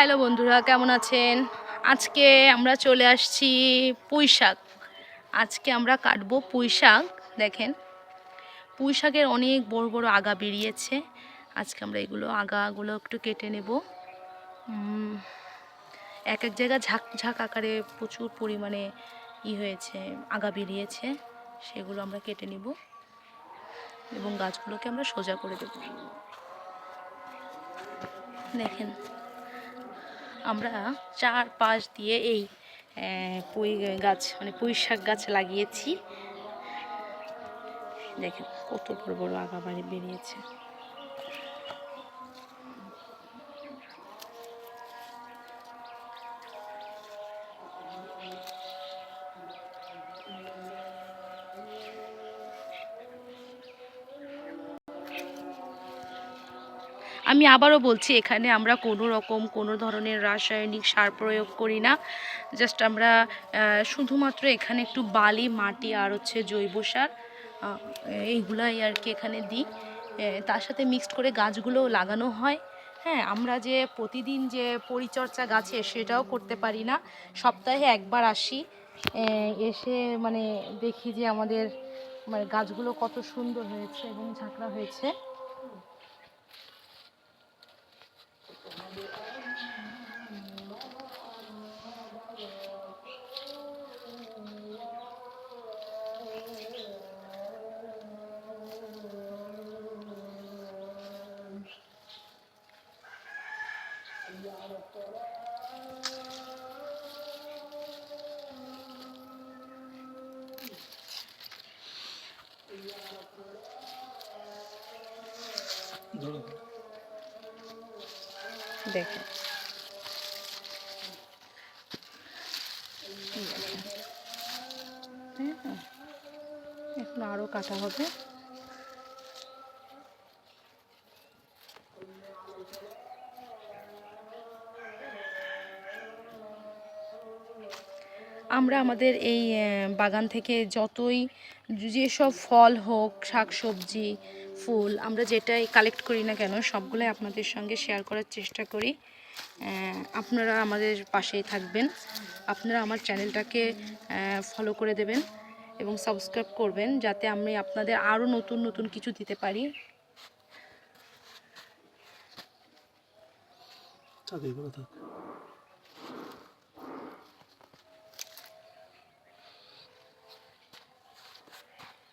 Hello বন্ধুরা, কেমন আছেন? আজকে আমরা চলে আসছি পুঁই শাক। আজকে আমরা কাটবো পুঁই শাক, দেখেন। পুঁই শাকের অনেক বড় বড় আগা বেরিয়েছে। আজকে আমরা এগুলো আগাগুলো একটু কেটে নেব। এক এক জায়গায় ঝাঁক ঝাঁক আকারে প্রচুর পরিমাণে ই হয়েছে, আগা বেরিয়েছে। সেগুলো আমরা কেটে নেব এবং গাছগুলোকে আমরা সোজা করে দেব। দেখেন আমরা চার পাশ দিয়ে এই পুঁই গাছ মানে পুঁই শাক গাছ লাগিয়েছি। দেখেন কত বড় বড় আগা বাড়ি বেরিয়েছে। আমি আবারও বলছি, এখানে আমরা কোনো রকম কোনো ধরনের রাসায়নিক সার প্রয়োগ করি না। জাস্ট আমরা শুধুমাত্র এখানে একটু বালি, মাটি আর হচ্ছে জৈব সার এইগুলাই আর কি এখানে দিই। তার সাথে মিক্সড করে গাছগুলো লাগানো হয়। হ্যাঁ আমরা যে প্রতিদিন যে পরিচর্যা গাছে সেটাও করতে পারি না। সপ্তাহে একবার আসি এসে মানে দেখি যে আমাদের মানে গাছগুলো কত সুন্দর হয়েছে এবং ঝাঁকড়া হয়েছে। দেখেন দেখেন। এখন আরও কাটা হবে আমরা আমাদের এই বাগান থেকে যতই যেসব ফল হোক, শাকসবজি, ফুল, আমরা যেটাই কালেক্ট করি না কেন, সবগুলোই আপনাদের সঙ্গে শেয়ার করার চেষ্টা করি। আপনারা আমাদের পাশেই থাকবেন। আপনারা আমার চ্যানেলটাকে ফলো করে দেবেন এবং সাবস্ক্রাইব করবেন যাতে আমি আপনাদের আরও নতুন নতুন কিছু দিতে পারি। চাকরি